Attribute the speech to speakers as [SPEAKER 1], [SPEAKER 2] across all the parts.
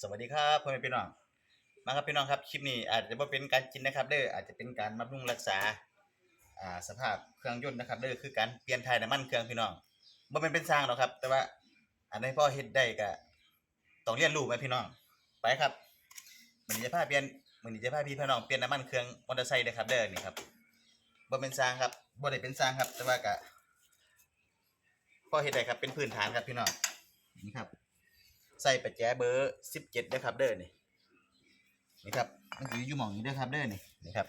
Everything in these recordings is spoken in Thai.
[SPEAKER 1] สวัสดีครับพ่อแม่พี่น้อง มาครับพี่น้องครับคลิปนี้อาจจะบ่เป็นการกินนะครับเด้ออาจจะเป็นการบำรุงรักษาอ่าสภาพเครื่องยนต์นะครับเด้อคือการเปลี่ยนถ่ายน้ำมันเครื่องพี่น้องบ่แม่นเป็นสร้างหรอกครับ แต่ว่าอันใดพ่อเฮ็ดได้ก็ต้องเรียนรู้ไหมพี่น้องไปครับมื้อนจะพาเปลี่ยนมื้อนจะพาพี่พี่น้องเปลี่ยนน้ำมันเครื่องมอเตอร์ไซค์เด้อครับเด้อนี่ครับบ่เป็นสร้างครับบ่ได้เป็นสร้างครับ แต่ว่าก็พ่อเฮ็ดได้ครับเป็นพื้นฐานครับพี่น้องนี่ครับ ใส่ประแจเบอร์สิบเจ็ดด้ครับเด้อนี่นี่ครับมันอยู่อยู่หม่องนี้เด้อครับเด้อนี่นี่ครับ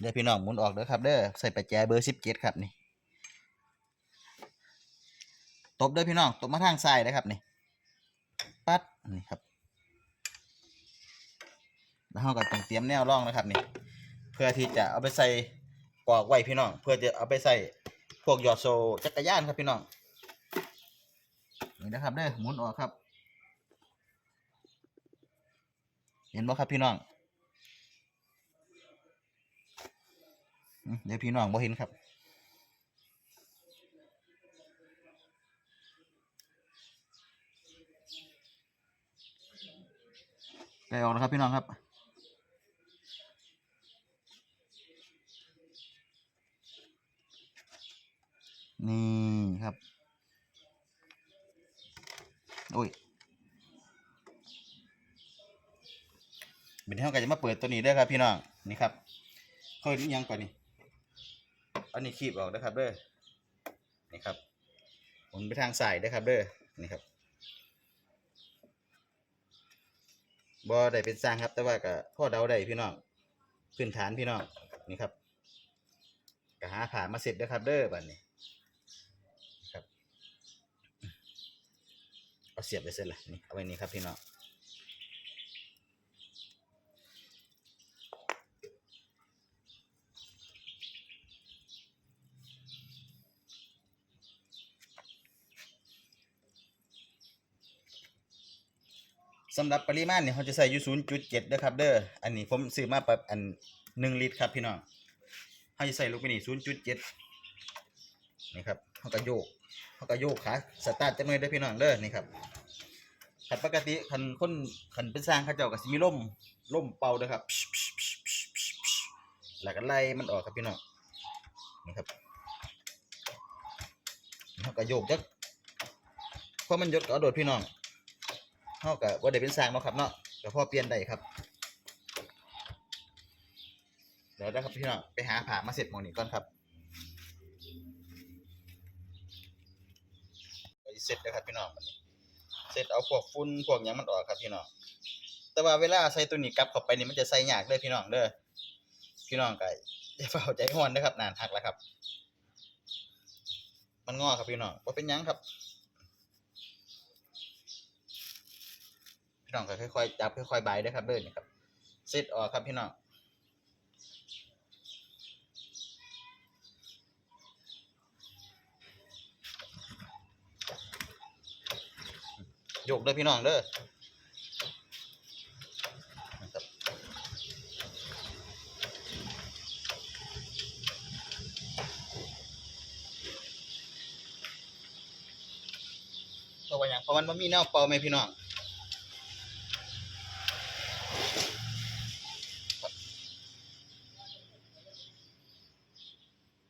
[SPEAKER 1] เด้อพี่น้องหมุนออกเด้อครับเด้อใส่ประแจเบอร์สิบเจ็ดครับนี่ตบเด้อพี่น้องตบมาทางซ้ายนะครับนี่ปัดนี่ครับแล้วเราก็ต้องเตรียมแนวร่องนะครับนี่เพื่อที่จะเอาไปใส่กอกไว้พี่น้อง เพื่อจะเอาไปใส่พวกยอดโซจักรยานครับพี่น้อง นี่นะครับเด้อหมุนออกครับ เห็นบ่ครับพี่น้องเดี๋ยวพี่น้องบ่เห็นครับได้ออกนะครับพี่น้องครับนี่ครับ อ้ยเดี๋ยวเราก็จะมาเปิดตัวนี้เด้ครับพี่น้องนี่ครับค่อยนี้ยังก่อนนี่อันนี้คีบออกนะครับเด้อนี่ครับหมุนไปทางซ้ายด้ครับเด้อนี่ครับบ่ได้เป็นสร้างครับ แต่ว่าก็พ่อเดาได้พี่น้องพื้นฐานพี่น้องนี่ครับก็หาผ่ามาเสร็จเด้ครับเด้อบัดนี้ ครับ เอาเสียบไปเสร็จละนี่เอาไว้นี่ครับพี่น้องสำหรับปริมาณเนี่ยเขาจะใส่อยู่0.7นะครับเด้อ อันนี้ผมซื้อมาแบบอันหนึ่งลิตรครับพี่น้องเขาจะใส่ลงไปนี่0.7นี่ครับเขาก็โยก เขาก็โยกขาสตาร์ทจังเลยเด้พี่น้องเด้อนี่ครับขันปกติขันคนขันเป็นสร้างเขาเจ้าก็สิมีล่มล่มเป่าเด้อครับแล้วก็ไล่มันออกครับพี่น้องนี่ครับเขาก็โยกจักเพราะมันยดก็โดดพี่น้องเขาก็ว่าได้เป็นสร้างเนาะครับเนาะแต่พอเปลี่ยนได้ครับเดี๋ยวนะครับพี่น้องไปหาผ่ามาเสร็จมองนี้ก่อนครับไป เสร็จแล้วครับพี่น้องบัดนี้เสร็จเอาพวกฝุ่นพวกหยังมันออกครับพี่น้องแต่ว่าเวลาใส่ตัวนี้กลับเข้าไปนี่มันจะใส่ยากเด้อพี่น้องเด้อพี่น้องไก็อย่าเฝ้าใจฮ้อนนะครับนานหักแล้วครับ มันงอครับพี่น้องบ่าเป็นหยังครับ พี่น้องก็ค่อยๆจับค่อยๆใบายเด้อครับเด้อนี่ครับเสร็จออกครับพี่น้อง ยกเด้อพี่น้องเด้อนะครับเพราะว่าอย่างเพราะมันมีแนวเป่าไหมพี่น้อง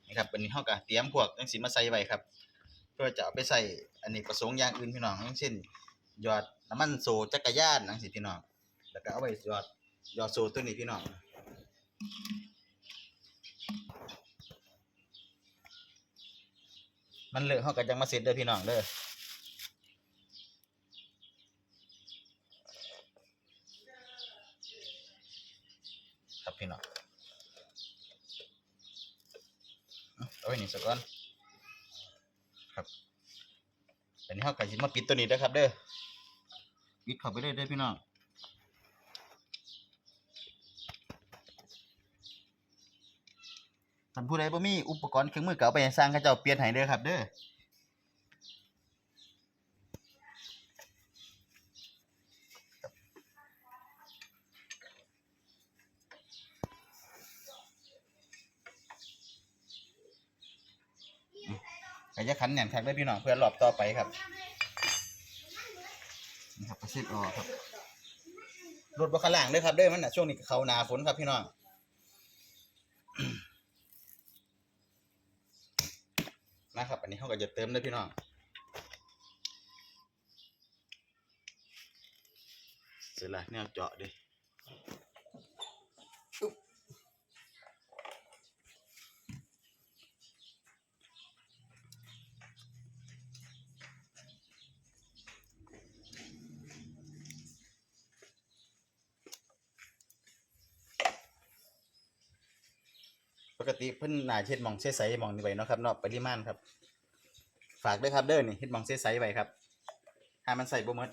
[SPEAKER 1] นี่ครับวันนี้เฮาก็เตรียมพวกจังสิมาใส่ไว้ครับ เพื่อจะเอาไปใส่อันนี้ประสงค์อย่างอื่นพี่น้องอย่างเช่น หยอดน้ำมันโซจักรยานจังซี่พี่น้องแล้วก็เอาไว้หยอดหยอดโซตัวนี้พี่น้องมันเลอะเฮาก็จังมาเสร็จเด้อพี่น้องเด้อครับพี่น้องเอาไว้นี่สักก่อนครับอันนี้เขาก็สิมาปิดตัวนี้เด้อครับเด้อ ปิดเข้าไปเลยเด้พี่น้องท่านผู้ใดบ่มีอุปกรณ์เครื่องมือเก็เอาไปสร้างเขาเจ้าเปลี่ยนให้เด้อครับ เด้อก็จะขันแหน่นคักได้พี่น้องเพื่อรอบต่อไปครับ นี่ครับก็เช็ดออกครับรถบ่ข้างล่างเด้อครับเด้อมันน่ะช่วงนี้เขาหนาฝนครับพี่น้องนะครับ อันนี้เขาก็จะเติมเด้พี่น้องเสร็จแล้วเนี่ยเจาะดิ กติเพิ่นหน่าเฮ็ดหมองใสๆหมองนี่ไว้เนาะครับเนาะปริมาณครับ ฝากด้วยครับเด้อนี่เฮ็ดหมองใสๆไว้ครับถ้ามันใส่บ่หมด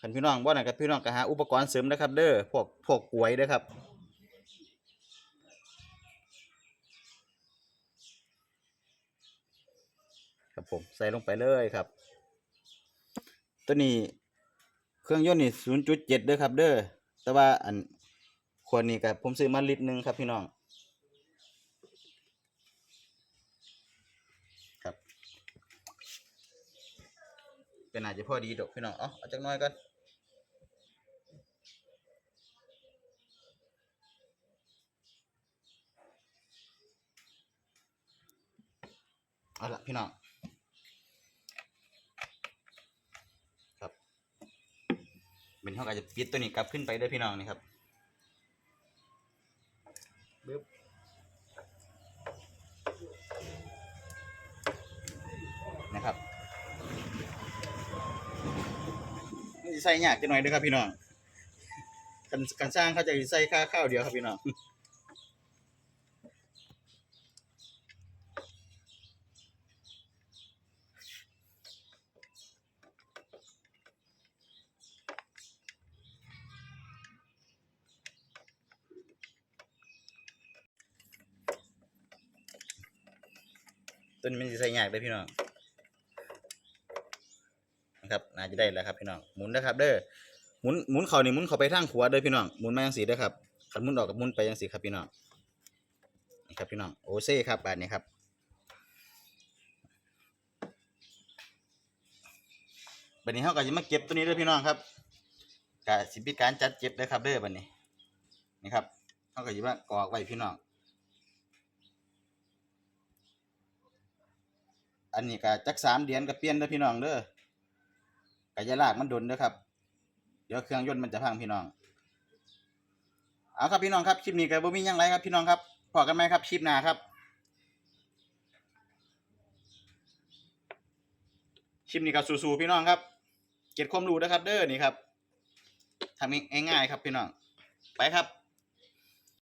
[SPEAKER 1] คันพี่น้องบ่นั่นกับพี่น้องก็หาอุปกรณ์เสริมนะครับ เด้อพวกพวกกลวยเด้อครับครับผมใส่ลงไปเลยครับ ตัวนี้ เครื่องยนต์นี่0.7เจ็ดเด้อครับ เด้อแต่ว่าอันขวดนี้ก็ผมซื้อมาลิตรหนึ่งครับพี่น้องครับเป็นอาจจะพอดีดอกพี่น้องเอาเอาจักหน้อยก่อนเอาละพี่น้อง ครับ เป็นห้อาจจะปิดตัวนี้กลับขึ้นไปด้วยพี่น้องนี่ครับบึ๊บนะครับใส่ยากจังหน่อยด้อครับพี่น้องกันกันสร้างเขาจะใส่ค่าข้าวเดียวครับพี่น้อง ต้นมันสิใส่ยากเด้พี่น้องนะครับน่าจะได้แล้วครับพี่น้องหมุนนะครับ เด้อหมุนหมุนเข่านี่หมุนเข่าไปทางขวาเด้อพี่น้องหมุนมาจังสีเด้อครับขันหมุนออกกับหมุนไปจังสีครับพี่น้องนี่ครับพี่น้องโอเซ่ครับบาดนี้ครับบัดนี้เขาก็จะมาเก็บตัวนี้เด้อพี่น้องครับกะสิมีการจัดเก็บเด้อครับเด้อบัดนี้นี่ครับเขาก็จะมากรอกไว้พี่น้อง อันนี้ก็จักสามเดือนก็เปลี่ยนเด้อพี่น้องเด้อก็จะลากมันดนเด้อครับ เดี๋ยวเครื่องยนต์มันจะพังพี่น้อง เอาครับพี่น้องครับคลิปนี้ก็บ่มีหยังไรครับพี่น้องครับพอกันไหมครับคลิปหน้าครับคลิปนี้ก็สู้ๆพี่น้องครับเก็บความรู้นะครับ เด้อนี่ครับทำง่ายๆครับพี่น้องไปครับ